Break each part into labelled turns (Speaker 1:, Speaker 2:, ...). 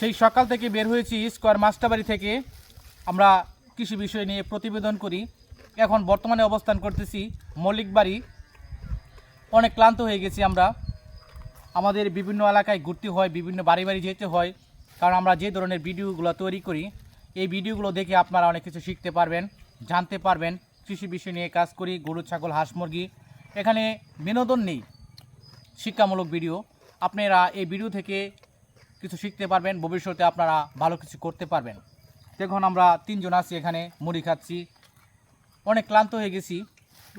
Speaker 1: সেই সকাল থেকে বের হয়েছি স্কোয়ার মাস্টারবাড়ি থেকে। আমরা কৃষি বিষয় নিয়ে প্রতিবেদন করি। এখন বর্তমানে অবস্থান করতেছি মল্লিক বাড়ি অনেক ক্লান্ত হয়ে গেছি আমরা। আমাদের বিভিন্ন এলাকায় ঘুরতে হয়, বিভিন্ন বাড়ি বাড়ি যেতে হয়। কারণ আমরা যে ধরনের ভিডিওগুলো তৈরি করি, এই ভিডিওগুলো দেখে আপনারা অনেক কিছু শিখতে পারবেন, জানতে পারবেন। কৃষি বিষয় নিয়ে কাজ করি, গরু, ছাগল, হাঁস, মুরগি। এখানে বিনোদন নেই, শিক্ষামূলক ভিডিও। আপনারা এই ভিডিও থেকে কিছু শিখতে পারবেন ভবিষ্যতে আপনারা ভালো কিছু করতে পারবেন। দেখুন আমরা তিনজন আছি এখানে মুড়ি খাচ্ছি। অনেক ক্লান্ত হয়ে গেছি।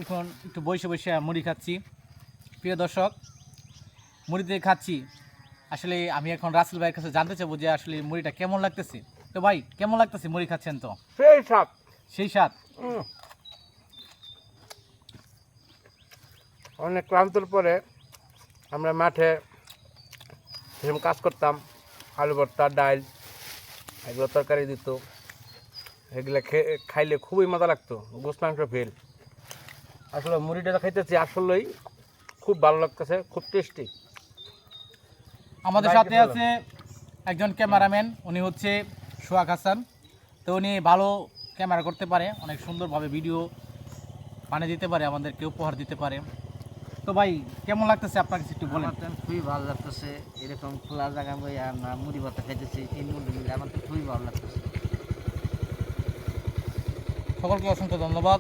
Speaker 1: এখন একটু বসে বসে মুড়ি খাচ্ছি। প্রিয় দর্শক মুড়ি দিয়ে খাচ্ছি। আসলে আমি এখন রাসেল ভাইয়ের কাছে জানতে চাবো যে আসলে মুড়িটা কেমন লাগতেছে। তো ভাই কেমন লাগতেছে মুড়ি খাচ্ছেন তো?
Speaker 2: সেই সাপ
Speaker 1: সেই
Speaker 2: উম। অনেক ক্লান্তর পরে আমরা মাঠে সেরকম কাজ করতাম আলু ভর্তা ডাল এগুলো তরকারি দিত। এগুলো খাইলে খুবই মজা লাগতো গোস মাংস ফেল। আসলে মুড়িটা খাইতেছি আসলেই খুব ভালো লাগতেছে খুব টেস্টি
Speaker 1: আমাদের সাথে আছে একজন ক্যামেরাম্যান উনি হচ্ছে সোহাগ হাসান। তো উনি ভালো ক্যামেরা করতে পারে অনেক সুন্দরভাবে ভিডিও বানিয়ে দিতে পারে আমাদেরকে উপহার দিতে পারে। তো ভাই কেমন লাগতেছে আপনার কাছে একটু বলেন?
Speaker 3: খুবই ভালো লাগতেছে। এরকম খোলা জায়গা বই না মুড়ি ভাতা খাইতেছি এই মুড়ি মিলে আমার তো খুবই ভালো লাগতেছে।
Speaker 1: সকলকে অসংখ্য ধন্যবাদ।